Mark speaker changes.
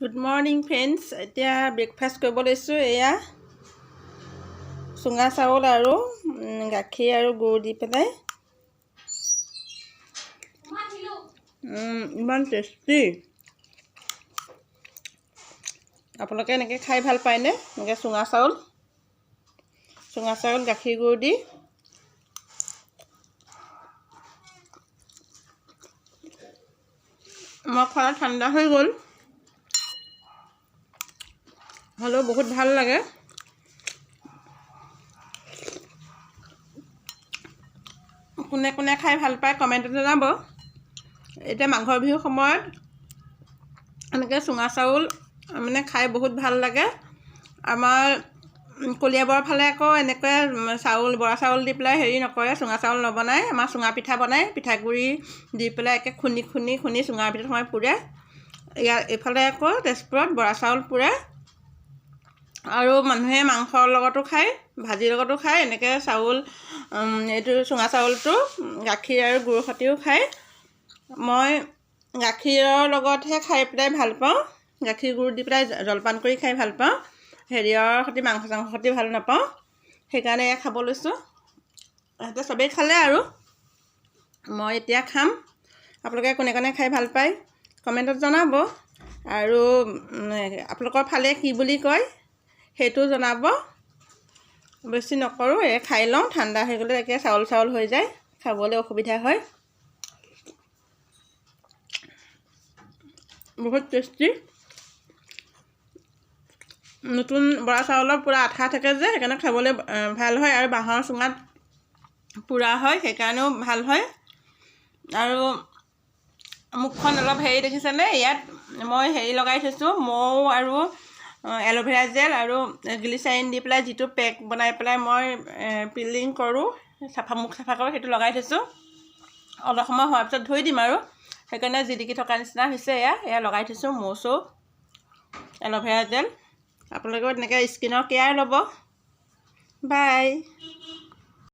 Speaker 1: Good morning friends এতিয়া breakfast কৰিব লৈছোঁ এয়া চুঙা চাউল আৰু গাখীৰ আৰু গুৰ দি পেলাই। ইমান টেষ্টি আপোনালোকে এনেকৈ খাই ভাল পায়নে? এনেকৈ চুঙা চাউল? চুঙা চাউল গাখীৰ গুৰ দি। মই খোৱা ঠাণ্ডা হৈ গ'ল। হ'লেও বহুত ভাল লাগে। কোনে কোনে খাই ভাল পায় কমেণ্টত জনাব। এতিয়া মাঘৰ বিহুৰ সময়ত এনেকৈ চুঙা চাউল মানে খাই বহুত ভাল লাগে। আমাৰ উম, কলিয়াবৰৰ ফালে আকৌ এনেকৈ চাউল বৰা চাউল দি পেলাই হেৰি নকৰে চুঙা চাউল নবনায়। আমাৰ চুঙা পিঠা বনায় পিঠাগুড়ি দি পেলাই একে খুন্দি খুন্দি খুন্দি চুঙাৰ ভিতৰত সোমাই পুৰে। ইয়াৰ এইফালে আকৌ তেজপুৰত বৰা চাউল পুৰে। আৰু মানুহে মাংসৰ লগতো খায় ভাজিৰ লগতো খায় এনেকৈ চাউল এইটো চুঙা চাউলটো গাখীৰ আৰু গুৰৰ সৈতেও খায়। মই গাখীৰৰ লগতহে খাই পেলাই ভাল পাওঁ গাখীৰ গুৰ দি পেলাই জলপান কৰি খাই ভাল পাওঁ হেৰিয়ৰ সৈতে মাংস চাংসৰ সৈতে ভাল নাপাওঁ সেইকাৰণে এয়া খাব লৈছোঁ। সিহঁতে চবেই খালে আৰু মই এতিয়া খাম। আপোনালোকে কোনে কোনে খাই ভাল পায় কমেণ্টত জনাব। আৰু আপোনালোকৰ ফালে কি বুলি কয়? সেইটো জনাব। বেছি নকৰোঁ এই খাই লওঁ ঠাণ্ডা হৈ গ'লে একে চাউল চাউল হৈ যায় খাবলৈ অসুবিধা হয়। বহুত টেষ্টি। নতুন বৰা চাউলৰ পূৰা আঠা থাকে যে সেইকাৰণে খাবলৈ ভাল হয় আৰু বাঁহৰ চুঙাত পোৰা হয় সেইকাৰণেও ভাল হয়। আৰু মুখখন অলপ হেৰি দেখিছেনে? ইয়াত মই হেৰি লগাই থৈছোঁ মৌ আৰু এল'ভেৰা জেল আৰু গ্লিচাৰিন দি পেলাই যিটো পেক বনাই পেলাই মই পিলিং কৰোঁ চাফা মুখ চাফা কৰোঁ সেইটো লগাই থৈছোঁ। অলপ সময় হোৱাৰ পিছত ধুই দিম আৰু। সেইকাৰণে জিলিকি থকা নিচিনা হৈছে এয়া। এয়া লগাই থৈছোঁ মৌ চৌ এল'ভেৰা জেল। আপোনালোকেও তেনেকৈ স্কিনৰ কেয়াৰ ল'ব। বাই।